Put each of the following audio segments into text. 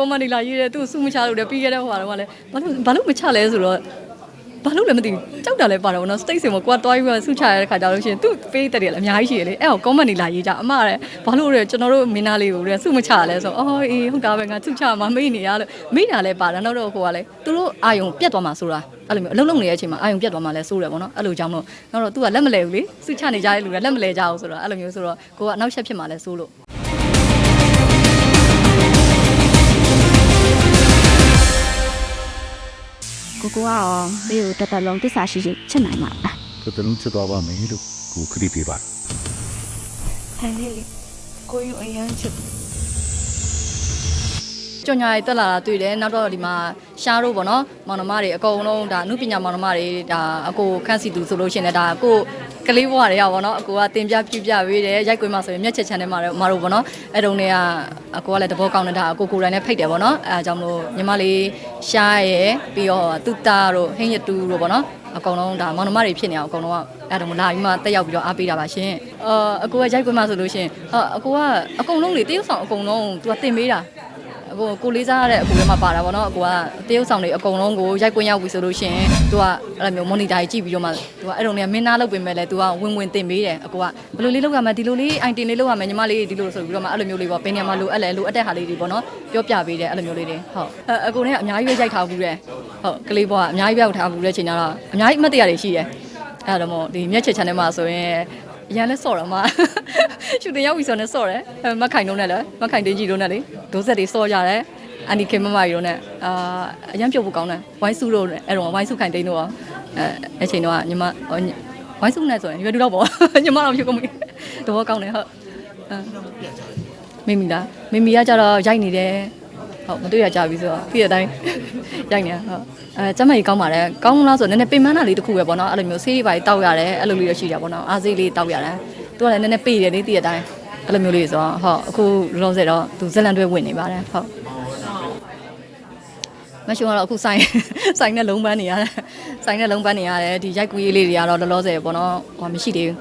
comment တွေလာရေးတယ်သူစုမချလို့တယ်ပြီးခဲ့တဲ့ဟိုကတော့ကလည်းဘာလို့ဘာလို့မချလဲဆိုတော့ဘာလို့လဲမသိဘူးကြောက်တာလည်းပါတော့ဗောနော် state စင်မှာကိုကတွားပြီးမှစုချရတဲ့ခါကျတော့ရှင်သူပေးတဲ့တယ်လည်းအများကြီးရှိရလေအဲ့ဟော comment တွေလာရေးကြအမလည်းဘာလို့လဲကျွန်တော်တို့မင်းသားလေးကိုလည်းစုမချရလဲဆိုအော်အေးဟုတ်တာပဲငါစုချမှာမေ့နေရလို့မေ့တာလည်းပါတယ်နောက်တော့ဟိုကလည်းသူတို့အာယုံပြတ်သွားမှာဆိုတာအဲ့လိုမျိုးအလုံးလုံးနေတဲ့အချိန်မှာအာယုံပြတ်သွားမှာလဲစိုးတယ်ဗောနော်အဲ့လိုကြောင့်လို့နောက်တော့သူကလက်မလဲဘူးလေစုချနေကြတဲ့လူကလက်မလဲကြအောင်ဆိုတော့အဲ့လိုမျိုးဆိုတော့ကိုကအနောက်ချက်ဖြစ်မှာလဲစိုးလို့ ကိုကိုကရောဘေးကိုတသက်လုံးတစ္ဆာရှိရှိချစ်နိုင်မှာလားတော်တော်လုံးချစ်သွားပါမယ်လို့ကိုခရီးပေးပါအဲ့ဒီကိုယူအရန်ချစ် ကြောင်ညာရီတက်လာတာတွေ့တယ်နောက်တော့ဒီမှာရှားတို့ပေါ့နော်မောင်နှမတွေအကုန်လုံးဒါအမှုပညာမောင်နှမတွေဒါအကိုခန့်စီသူဆိုလို့ရှိရင်လည်းဒါအကိုကလေးဘဝတွေကပေါ့နော်အကိုကတင်ပြပြပြပေးတယ်ရိုက်ကွင်းမှာဆိုရင်မျက်ချက်ချန်ထဲမှာတော့မတို့ပေါ့နော်အဲ့တုန်းတွေကအကိုကလည်းတဘောကောင်းနေတာအကိုကိုယ်တိုင်နဲ့ဖိတ်တယ်ပေါ့နော်အဲအကြောင်းလို့ညီမလေးရှားရယ်ပြီးတော့သူတာတို့ဟင်းရတူတို့ပေါ့နော်အကုန်လုံးဒါမောင်နှမတွေဖြစ်နေအောင်အကုန်လုံးကအဲ့ဒါမှလာပြီးမှတက်ရောက်ပြီးတော့အားပေးတာပါရှင်အာအကိုကရိုက်ကွင်းမှာဆိုလို့ရှိရင်ဟာအကိုကအကုန်လုံးလေတရုပ်ဆောင်အကုန်လုံးသူကတင်ပေးတာ အကိုကိုလေးစားရတဲ့အကူထဲမှာပါတာဗောနော်အကိုကတရုပ်ဆောင်တွေအကုန်လုံးကိုရိုက်ကွင်းရောက်ပြီဆိုလို့ရှိရင်သူကအဲ့လိုမျိုး monitor ကြီးကြည့်ပြီးတော့မှသူကအဲ့လိုနေမင်းသားလုပ်ပေးမယ်လေသူကဝင်ဝင်တင်ပေးတယ်အကိုကဘယ်လိုလေးလုပ်ရမလဲဒီလိုလေး item လေးလုပ်ရမယ်ညီမလေးဒီလိုဆိုပြီးတော့မှအဲ့လိုမျိုးလေးပေါ့ဘယ်နေရာမှာလိုအပ်လဲလိုအပ်တဲ့ဟာလေးတွေပေါ့နော်ပြောပြပေးတယ်အဲ့လိုမျိုးလေးတွေဟုတ်အဲ့အကိုနဲ့အများကြီးပဲရိုက်ထားဘူးတဲ့ဟုတ်ကလေးဘွားအများကြီးပဲရောက်ထားဘူးတဲ့ချိန်တော့အများကြီးအမှတ်တရတွေရှိတယ်အဲ့တော့မို့ဒီမျက်ချေ channel မှာဆိုရင် ရန်လဲစော့တော့မှာရှူတင်ရောက်ပြီဆိုတော့စော့တယ်အဲ့မခိုင်တော့နဲ့လေမခိုင်တင်းကြီးတော့နဲ့လေဒိုးဆက်တွေစော့ကြတယ်အန်ဒီခေမမကြီးတို့နဲ့အာအရန်ပြုတ်ဖို့ကောင်းတယ်ဝိုင်းစုတို့နဲ့အဲ့တော့ဝိုင်းစုခိုင်တင်းတို့ရောအဲအချိန်တော့ညီမဟိုဝိုင်းစုနဲ့ဆိုရင်ရွယ်တူတော့ပေါ့ညီမတော့ပြုတ်ကုန်ပြီတော့ကောင်းတယ်ဟုတ်အဲမိမိလားမိမိကကြတော့ရိုက်နေတယ် ဟုတ်မတွေ့ရကြပြီဆိုတော့ပြည့်တဲ့အတိုင်းရိုက်နေတာဟုတ်အဲကျမကြီးကောင်းပါတယ်ကောင်းလားဆိုတော့နည်းနည်းပင်မနာလေးတစ်ခုပဲပေါ့နော်အဲ့လိုမျိုးဆေးတွေပါတောက်ရတယ်အဲ့လိုလေးရရှိတာပေါ့နော်အားဆေးလေးတောက်ရတယ်သူကလည်းနည်းနည်းပေးတယ်လေပြည့်တဲ့အတိုင်းအဲ့လိုမျိုးလေးဆိုတော့ဟုတ်အခုလောလောဆယ်တော့သူဇက်လန်တွဲဝင်နေပါတယ်ဟုတ်မရှုံကတော့အခုဆိုင်ဆိုင်နဲ့လုံးပန်းနေရတယ်ဆိုင်နဲ့လုံးပန်းနေရတယ်ဒီရိုက်ကူးရေးလေးတွေကတော့လောလောဆယ်ပေါ့နော်ဟိုမရှိသေးဘူး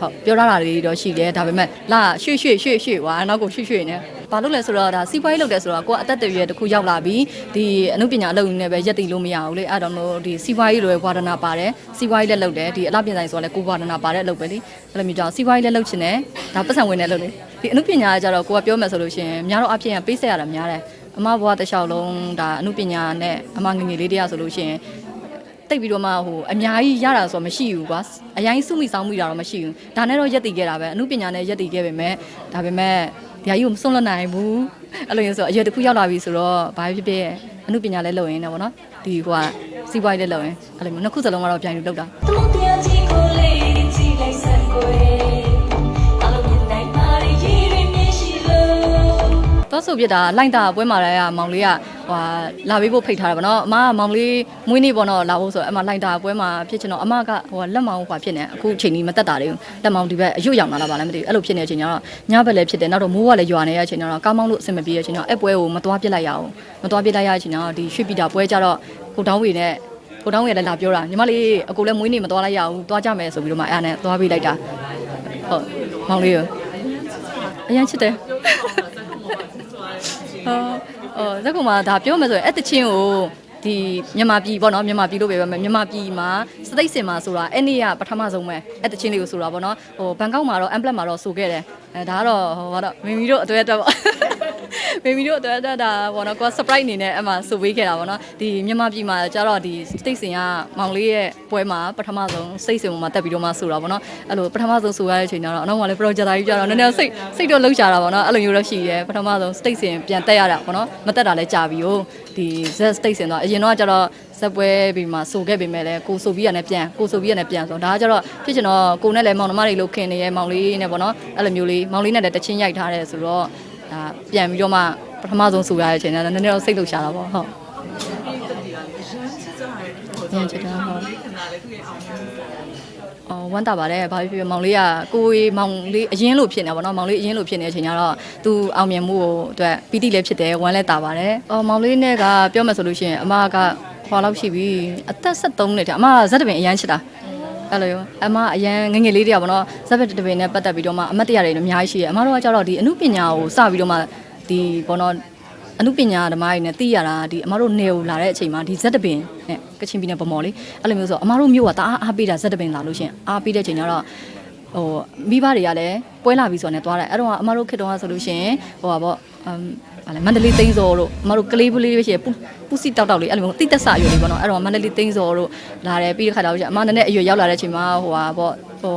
ဟုတ်ပြောထားတာတွေတော့ရှိတယ်ဒါပေမဲ့လာရွှေ့ရွှေ့ရွှေ့ရွှေ့ွာနောက်ကိုရွှေ့ရွှေ့နေ ဘာလို့လဲဆိုတော့ဒါစီးပွားရေးလုပ်တယ်ဆိုတော့ကိုကအသက်တရွယ်တစ်ခုရောက်လာပြီဒီအမှုပညာအလုပ်နဲ့ပဲရက်တည်လို့မရဘူးလေအဲ့တော့မို့ဒီစီးပွားရေးလိုပဲဝါဒနာပါတယ်စီးပွားရေးလည်းလုပ်တယ်ဒီအလားပြင်ဆိုင်ဆိုတော့လည်းကိုဝါဒနာပါတဲ့အလုပ်ပဲလေအဲ့လိုမျိုးကြောင့်စီးပွားရေးလည်းလုပ်ချင်တယ်ဒါပတ်စံဝင်တယ်လို့လေဒီအမှုပညာကကြတော့ကိုကပြောမယ်ဆိုလို့ရှိရင်များတော့အဖြစ်ရပေးဆက်ရတာများတယ်အမဘွားတစ်လျှောက်လုံးဒါအမှုပညာနဲ့အမငငယ်လေးတည်းရဆိုလို့ရှိရင်တိတ်ပြီးတော့မှဟိုအများကြီးရတာဆိုတော့မရှိဘူးကွာအရင်စုမိဆောင်မိတာတော့မရှိဘူးဒါနဲ့တော့ရက်တည်ခဲ့တာပဲအမှုပညာနဲ့ရက်တည်ခဲ့ပေမဲ့ဒါပေမဲ့ ဒီဟာကြီးကိုမစွန့်လွတ်နိုင်ဘူးအဲ့လိုမျိုးဆိုအရွယ်တစ်ခုရောက်လာပြီဆိုတော့ဘာဖြစ်ဖြစ်အမှုပညာလည်းလုပ်ရင်းနဲ့ပေါ့နော်ဒီဟိုကစီးပွားရေးလည်းလုပ်ရင်းအဲ့လိုမျိုးနှစ်ခုစလုံးကတော့ပြန်ပြီးလုပ်တာသမုတ်တရားကြီးကိုလေးကြည့်လိုက်စမ်းကိုယ်အလုံးမြင်နိုင်ပါရဲ့ရည်ရင်းမြရှိလို့တော့ဆိုပြတာလိုင်းတာပွဲမှာလည်းမောင်လေးက ဟိုလာပေးဖို့ဖိတ်ထားတာပေါ့နော်အမကမောင်လေးမွေးနေ့ပေါ့နော်လာဖို့ဆိုအမလိုင်းတာပွဲမှာဖြစ်ချင်တော့အမကဟိုလက်မောင်ဟိုဖြစ်နေအခုချိန်ကြီးမတက်တာလေးလက်မောင်ဒီဘက်အရွတ်ရောက်လာတာပါလည်းမသိဘူးအဲ့လိုဖြစ်နေတဲ့အချိန်ကျတော့ညဘက်လည်းဖြစ်တယ်နောက်တော့မိုးကလည်းရွာနေတဲ့အချိန်ကျတော့ကားမောင်းလို့အဆင်မပြေတဲ့အချိန်ကျတော့အဲ့ပွဲကိုမသွားပြစ်လိုက်ရအောင်မသွားပြစ်လိုက်ရတဲ့အချိန်ကျတော့ဒီရွှေပြည်တာပွဲကျတော့ကိုတောင်းဝေနဲ့ကိုတောင်းဝေလည်းလာပြောတာညီမလေးအကိုလည်းမွေးနေ့မသွားလိုက်ရဘူးသွားကြမယ်ဆိုပြီးတော့မှအဲ့ဒါနဲ့သွားပေးလိုက်တာဟုတ်မောင်လေးရောအရင်ချစ်တယ်အော် အော်ဇက်ကောင်မဒါပြောမယ်ဆိုရင်အဲ့တချင်းကိုဒီမြန်မာပြည်ပေါ့နော်မြန်မာပြည်လို့ပဲပဲမြန်မာပြည်မှာစသိတ်စင်မှာဆိုတာအဲ့နေ့ကပထမဆုံးပဲအဲ့တချင်းလေးကိုဆိုတာပေါ့နော်ဟိုဘန်ကောက်မှာတော့ amplet မှာတော့ဆိုခဲ့တယ်အဲဒါကတော့ဟိုကတော့မီမီတို့အတွေ့အတက်ပေါ့ မီမီတို့အတွေ့အတက်ဒါပေါ့နော်ကိုက surprise အနေနဲ့အဲ့မှာဆိုပေးခဲ့တာပေါ့နော်ဒီမြန်မာပြည်မှာကျတော့ဒီစသိတ်စင်ကမောင်လေးရဲ့ပွဲမှာပထမဆုံးစိတ်စင်မှာတက်ပြီးတော့မှဆိုတာပေါ့နော်အဲ့လိုပထမဆုံးဆိုရတဲ့အချိန်ကျတော့အနောက်မှာလည်း project ကြီးကြတော့နည်းနည်းစိတ်စိတ်တော့လှုပ်ရှားတာပေါ့နော်အဲ့လိုမျိုးတော့ရှိတယ်ပထမဆုံး state စင်ပြန်တက်ရတာပေါ့နော်မတက်တာလည်းကြာပြီ ਉਹ ဒီ Z state စင်တော့အရင်တော့ကျတော့ဇက်ပွဲပြီးမှဆိုခဲ့ပေမဲ့လည်းကိုဆိုပြီးရနဲ့ပြန်ကိုဆိုပြီးရနဲ့ပြန်ဆိုတော့ဒါကကျတော့ဖြစ်ချင်တော့ကိုနဲ့လည်းမောင်နှမတွေလို့ခင်နေရဲ့မောင်လေးနဲ့ပေါ့နော်အဲ့လိုမျိုးလေးမောင်လေးနဲ့လည်းတချင်းရိုက်ထားတယ်ဆိုတော့ ဒါပြန်ပြီးတော့မှပထမဆုံးဆိုရတဲ့အချိန်ကနည်းနည်းတော့စိတ်လှုပ်ရှားတာပေါ့ဟုတ်ရန်ချစ်တာဟုတ်အော်ဝမ်းတာပါတယ်ဘာဖြစ်ဖြစ်မောင်လေးကကိုယ်မောင်လေးအရင်လို့ဖြစ်နေတာပေါ့နော်မောင်လေးအရင်လို့ဖြစ်နေတဲ့အချိန်ကျတော့သူအောင်မြင်မှုကိုအတွက်ပီတိလည်းဖြစ်တယ်ဝမ်းလည်းတာပါတယ်အော်မောင်လေးနဲ့ကပြောမယ်ဆိုလို့ရှိရင်အမကခွာလောက်ရှိပြီအသက်73နှစ်တည်းအမကဇက်တပင်အရန်ချစ်တာ အဲ့လိုရောအမအရန်ငယ်ငယ်လေးတည်းပေါ့နော်ဇက်ပတပင်နဲ့ပတ်သက်ပြီးတော့မှအမတ်တရတွေလည်းအများကြီးရှိတယ်အမတို့ကကြတော့ဒီအမှုပညာကိုစပြီးတော့မှဒီပေါ့နော်အမှုပညာဓမ္မတွေနဲ့သိရတာဒီအမတို့နေကိုလာတဲ့အချိန်မှာဒီဇက်တပင်နဲ့ကချင်ပြည်နယ်ဗမော်လေးအဲ့လိုမျိုးဆိုအမတို့မျိုးကတအားအားပေးတာဇက်တပင်လာလို့ရှရင်အားပေးတဲ့အချိန်ကျတော့ဟိုမိဘတွေကလည်းပွဲလာပြီဆိုတော့လည်းသွားတယ်အဲ့တော့အမတို့ခေတ္တကဆိုလို့ရှရင်ဟိုပါပေါ့အမ် ဗာလဲမန္တလေးသိန်းစော်တို့အမတို့ကလေးပလေးပဲရှိရပူပူစီတောက်တောက်လေးအဲ့လိုမျိုးတိတက်ဆအရွယ်လေးပေါ့နော်အဲ့တော့မန္တလေးသိန်းစော်တို့လာတယ်ပြီးတဲ့ခါတော့ကျအမနည်းနည်းအရွယ်ရောက်လာတဲ့အချိန်မှာဟိုပါပေါ့ဟို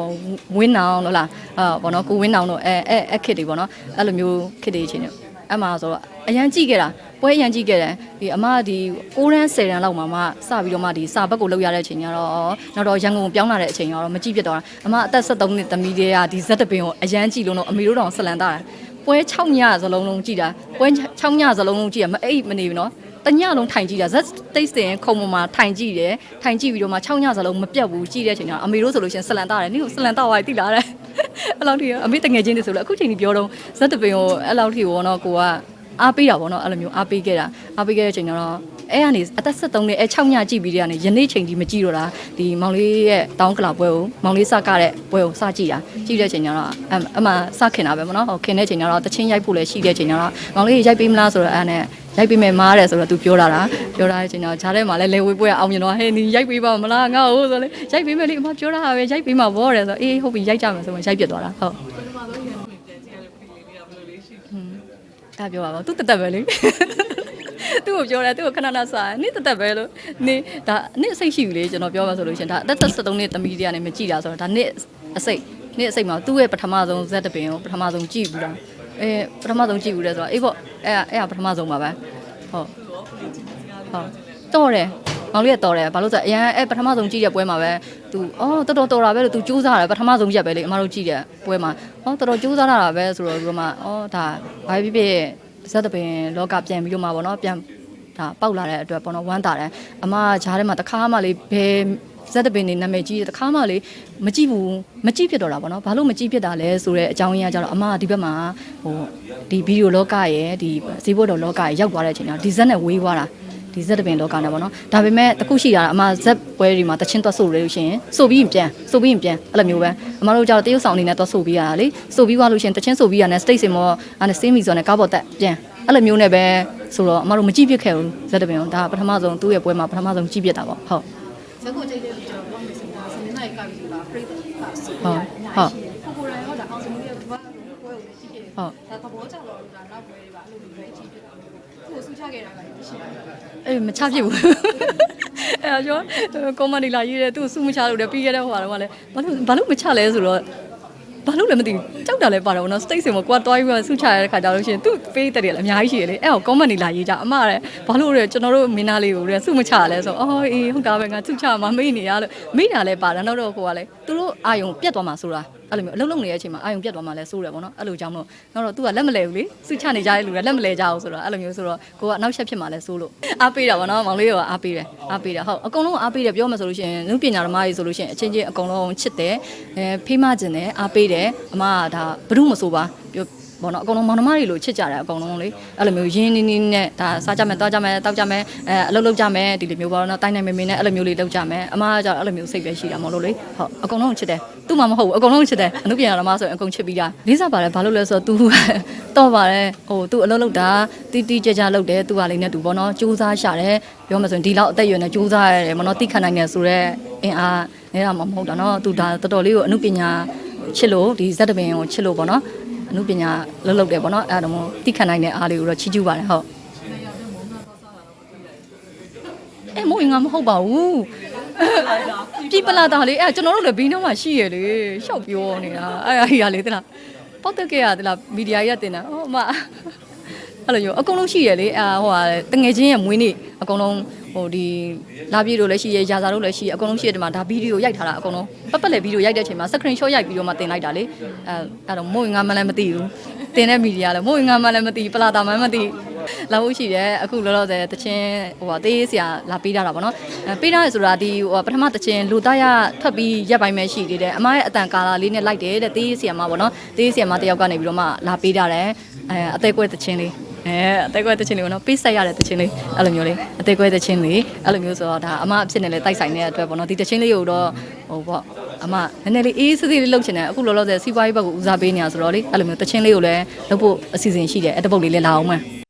ဝင်းနောင်လို့လားအာပေါ့နော်ကိုဝင်းနောင်တို့အဲအဲအခစ်တွေပေါ့နော်အဲ့လိုမျိုးခစ်တွေချင်းတွေအဲ့မှာဆိုတော့အရန်ကြည့်ခဲ့တာပွဲအရန်ကြည့်ခဲ့တယ်ဒီအမဒီ6ရန်10ရန်လောက်မှာမှစပြီးတော့မှဒီစာဘက်ကိုလောက်ရတဲ့အချိန်ကျတော့နောက်တော့ရန်ကုန်ပြောင်းလာတဲ့အချိန်ကျတော့မကြည့်ဖြစ်တော့တာအမအသက်73နှစ်သမီးတွေကဒီဇက်တပင်ကိုအရန်ကြည့်လို့တော့အမေတို့တောင်ဆက်လန်တာတယ် ပွဲ6ညစလုံးလုံးကြည့်တာပွဲ6ညစလုံးလုံးကြည့်ရမအိပ်မနေဘူးနော်တညလုံးထိုင်ကြည့်တာဇက်တိတ်စင်ခုံပေါ်မှာထိုင်ကြည့်တယ်ထိုင်ကြည့်ပြီးတော့မှ6ညစလုံးမပြတ်ဘူးကြည့်တဲ့အချိန်ကျတော့အမေတို့ဆိုလို့ရှရင်ဆလန်တာတယ်နင်ကဆလန်တာဝိုင်းတိလာတယ်အဲ့လောက်ထိအမေတငယ်ချင်းတွေဆိုလို့အခုချိန်ကြီးပြောတော့ဇက်တပင်ကိုအဲ့လောက်ထိဘောနော်ကိုကအားပေးတာဗောနော်အဲ့လိုမျိုးအားပေးခဲ့တာအားပေးခဲ့တဲ့အချိန်ကျတော့ အဲ့ကနေအသက်73နှစ်အဲ6ညကြည့်ပြီးတဲ့ကနေယနေ့ချိန်ကြီးမကြည့်တော့တာဒီမောင်လေးရဲ့တောင်းကလာပွဲကိုမောင်လေးစကတဲ့ပွဲကိုစကြည့်တာကြည့်တဲ့အချိန်ကျတော့အအမှစခင်တာပဲဗောနော်ဟိုခင်တဲ့အချိန်ကျတော့တချင်းရိုက်ဖို့လည်းရှိတဲ့အချိန်ကျတော့မောင်လေးရိုက်ပေးမလားဆိုတော့အဲ့နဲ့ရိုက်ပေးမယ်မားတယ်ဆိုတော့ तू ပြောတာလားပြောတာတဲ့အချိန်တော့ဂျားထဲမှာလည်းလေဝေးပွဲအောင်မြင်တော့ဟဲ့နီရိုက်ပေးပါမလားငါ့ဟိုဆိုလေရိုက်ပေးမယ်လေအမပြောတာပဲရိုက်ပေးမှာဘောတယ်ဆိုအေးဟုတ်ပြီရိုက်ကြမယ်ဆိုမှရိုက်ပြတ်သွားတာဟုတ်ဒါပြောပါဘော तू တသက်ပဲလေ သူ့ကိုပြောတယ်သူ့ကိုခဏခဏစားနင့်တသက်ပဲလို့နင်ဒါနင့်အစိတ်ရှိပြီလေကျွန်တော်ပြောမှာဆိုလို့ရှင်ဒါအသက်73နှစ်သမီးတွေကနေမကြည့်တာဆိုတော့ဒါနင့်အစိတ်နင့်အစိတ်မှာသူ့ရဲ့ပထမဆုံးဇက်တပင်ကိုပထမဆုံးကြည့်ဘူးလားအဲပထမဆုံးကြည့်ဘူးလေဆိုတော့အေးပေါ့အဲ့အဲ့ပထမဆုံးပါပဲဟုတ်ဟုတ်တော်တယ်မောင်လေးကတော်တယ်ဘာလို့ဆိုအရန်အဲ့ပထမဆုံးကြည့်တဲ့ပွဲမှာပဲ तू အော်တော်တော်တော်တာပဲလို့ तू စူးစားတယ်ပထမဆုံးရက်ပဲလေအမတို့ကြည့်တဲ့ပွဲမှာအော်တော်တော်စူးစားတာပဲဆိုတော့ဒီမှာအော်ဒါဘာဖြစ်ဖြစ် ဇက်တပင်လောကပြန်ပြီးတော့မှာပေါ့နော်ပြန်ဒါပေါက်လာတဲ့အတွက်ပေါ့နော်ဝမ်းတာတယ်အမဂျားထဲမှာတခါမှလေးဘယ်ဇက်တပင်နေနာမည်ကြီးတခါမှလေးမကြည့်ဘူးမကြည့်ဖြစ်တော့တာပေါ့နော်ဘာလို့မကြည့်ဖြစ်တာလဲဆိုတဲ့အကြောင်းရင်းကကြတော့အမကဒီဘက်မှာဟိုဒီဗီဒီယိုလောကရဲ့ဒီဈေးဘုတ်တော်လောကရဲ့ရောက်သွားတဲ့အချိန်ကဒီဇက်နဲ့ဝေးသွားတာ ဒီဇက်တပင်လောကနဲ့ပေါ့နော်ဒါပေမဲ့တခုရှိတာကအမဇက်ပွဲတွေမှာတချင်းသွားဆိုလို့ရှိရင်ဆိုပြီးရင်ပြန်ဆိုပြီးရင်ပြန်အဲ့လိုမျိုးပဲအမတို့ကြောက်တရုတ်ဆောင်အနေနဲ့သွားဆိုပြီးရတာလေဆိုပြီးသွားလို့ရှိရင်တချင်းဆိုပြီးရတယ်စတိတ်စင်မောအဲ့နဲ့စင်းမီဆိုနဲ့ကားပေါ်တက်ပြန်အဲ့လိုမျိုးနဲ့ပဲဆိုတော့အမတို့မကြည့်ပြစ်ခဲ့ဘူးဇက်တပင်ကိုဒါပထမဆုံးသူ့ရဲ့ပွဲမှာပထမဆုံးကြည့်ပြစ်တာပေါ့ဟုတ်ဇက်ကိုကြိတ်တဲ့ကျွန်တော်ဘောမယ်ဆိုတာစနေနိုင်ကပြီးဆိုတာပြိတ္တာဟုတ်ဟုတ်ကိုယ်တိုင်ဟောဒါအောင်စမှုရဲ့ဘာပွဲကိုရှိခဲ့ဟုတ်ဒါသဘောကျတော့ဒါနောက်ပွဲတွေပါအဲ့လိုမျိုးပဲကြည့်ပြစ်တာ ကိုဆူချခဲ့တာကရှိတယ်အေးမချဖြစ်ဘူးအဲ့တော့ကျွန်တော်ကွန်မန်ဒီလာရေးတယ်သူ့စုမချလို့တယ်ပြီးခဲ့တဲ့ဟိုဟာတော့ကလည်းဘာလို့ဘာလို့မချလဲဆိုတော့ဘာလို့လဲမသိဘူးကြောက်တာလည်းပါတော့နော်စတိတ်စင်မကွာတွားပြီးဆူချရတဲ့ခါကျလို့ရှိရင်သူ့ပေးတဲ့တယ်လည်းအများကြီးရှိရလေအဲ့တော့ကွန်မန်ဒီလာရေးကြအမတဲ့ဘာလို့လဲကျွန်တော်တို့မင်းသားလေးကိုတဲ့စုမချလဲဆိုအော်အေးဟုတ်တာပဲငါစုချမှာမေ့နေရလို့မေ့တာလည်းပါတာနောက်တော့ဟိုကလည်းသူတို့အာယုံပြတ်သွားမှာဆိုတာအဲ့လိုမျိုးအလုံးလုံးနေတဲ့အချိန်မှာအာယုံပြတ်သွားမှလည်းစိုးတယ်ပေါ့နော်အဲ့လိုကြောင့်မို့နောက်တော့ तू ကလက်မလဲဘူးလေစုချနေကြတဲ့လူကလက်မလဲကြဘူးဆိုတော့အဲ့လိုမျိုးဆိုတော့ကိုကအနောက်ရှက်ဖြစ်မှလည်းစိုးလို့အားပေးတာပေါ့နော်မောင်လေးကအားပေးတယ်အားပေးတယ်ဟုတ်အကုန်လုံးအားပေးတယ်ပြောမှဆိုလို့ရှိရင်လူပညာဓမ္မကြီးဆိုလို့ရှိရင်အချင်းချင်းအကုန်လုံးချစ်တယ်အဲဖေးမကျင်တယ်အားပေးတယ်အမကဒါဘ누구မဆိုပါပြော ဘောနော်အကုန်လုံးမောင်နှမတွေလိုချစ်ကြတယ်အကုန်လုံးလေအဲ့လိုမျိုးရင်းနှီးနှီးနဲ့ဒါစားကြမယ်တောက်ကြမယ်တောက်ကြမယ်အဲအလုပ်လုပ်ကြမယ်ဒီလိုမျိုးပေါ့နော်တိုင်းနိုင်မင်းမင်းနဲ့အဲ့လိုမျိုးလေးလုပ်ကြမယ်အမကကြောင့်အဲ့လိုမျိုးစိတ်ပဲရှိတာမဟုတ်လို့လေဟုတ်အကုန်လုံးချစ်တယ်သူ့မှမဟုတ်ဘူးအကုန်လုံးချစ်တယ်အမှုပြန်ရတော့မှဆိုရင်အကုန်ချစ်ပြီးတာလေးစားပါတယ်ဘာလို့လဲဆိုတော့ तू တော့ပါတယ်ဟို तू အလုပ်လုပ်တာတီးတီးကြကြလုပ်တယ် तू ကလေးနဲ့ तू ပေါ့နော်စူးစမ်းရှာတယ်ပြောမှဆိုရင်ဒီလောက်အသက်အရွယ်နဲ့စူးစမ်းရတယ်မနော်တိခတ်နိုင်တယ်ဆိုတော့အင်အားနေတာမှမဟုတ်တာနော် तू ဒါတော်တော်လေးကိုအမှုပညာချစ်လို့ဒီဇက်တပင်ကိုချစ်လို့ပေါ့နော် အမှုပညာလုပ်လုပ်တယ်ပေါ့နော်အဲ့ဒါတော့မို့တိခတ်နိုင်တဲ့အားလေးကိုတော့ချီးကျူးပါတယ်ဟုတ်အဲမို့ငါမဟုတ်ပါဘူးပြီပလာတာလေအဲကျွန်တော်တို့လည်းဘီးနှောင်းမှာရှိရလေရှောက်ပြောနေတာအဲ့အရာလေတလားပေါက်တက်ကရတလားမီဒီယာကြီးကတင်တာဟောမအဲ့လိုမျိုးအကုန်လုံးရှိရလေအာဟိုဟာတငယ်ချင်းရဲ့မွေးနေ့အကုန်လုံး ဟိုဒီလာပြေတို့လည်းရှိရရာဇာတို့လည်းရှိရအကုန်လုံးရှိရဒီမှာဒါဗီဒီယိုရိုက်ထားတာအကုန်လုံးပတ်ပတ်လေဗီဒီယိုရိုက်တဲ့အချိန်မှာ screen shot ရိုက်ပြီးတော့မှတင်လိုက်တာလေအဲအဲ့တော့မို့ငါမှလည်းမသိဘူးတင်တဲ့မီဒီယာလည်းမို့ငါမှလည်းမသိပလာတာမှမသိလာဖို့ရှိတယ်အခုလောလောဆယ်တချင်းဟိုဟာတေးဆရာလာပေးတာတာပေါ့နော်အဲပေးတာဆိုတာဒီဟိုပထမတချင်းလူသားရထွက်ပြီးရက်ပိုင်းပဲရှိသေးတယ်အမရဲ့အတန်ကာလာလေးနဲ့လိုက်တယ်တဲ့တေးဆရာမပေါ့နော်တေးဆရာမတယောက်ကနေပြီးတော့မှလာပေးတာတယ်အဲအသေးကွဲတချင်းလေး အဲအသေးကွဲတချင်းလေးပေါ့နော်ပေးဆက်ရတဲ့တချင်းလေးအဲ့လိုမျိုးလေးအသေးကွဲတချင်းလေးအဲ့လိုမျိုးဆိုတော့ဒါအမအဖြစ်နဲ့လည်းတိုက်ဆိုင်နေတဲ့အတွက်ပေါ့နော်ဒီတချင်းလေးကိုတော့ဟိုပေါ့အမနည်းနည်းလေးအေးစစ်စစ်လေးလုပ်ချင်တယ်အခုလောလောဆယ်စီးပွားရေးဘက်ကိုဦးစားပေးနေတာဆိုတော့လေအဲ့လိုမျိုးတချင်းလေးကိုလည်းလုပ်ဖို့အစီအစဉ်ရှိတယ်အဲ့တပုတ်လေးလည်းလာအောင်မယ်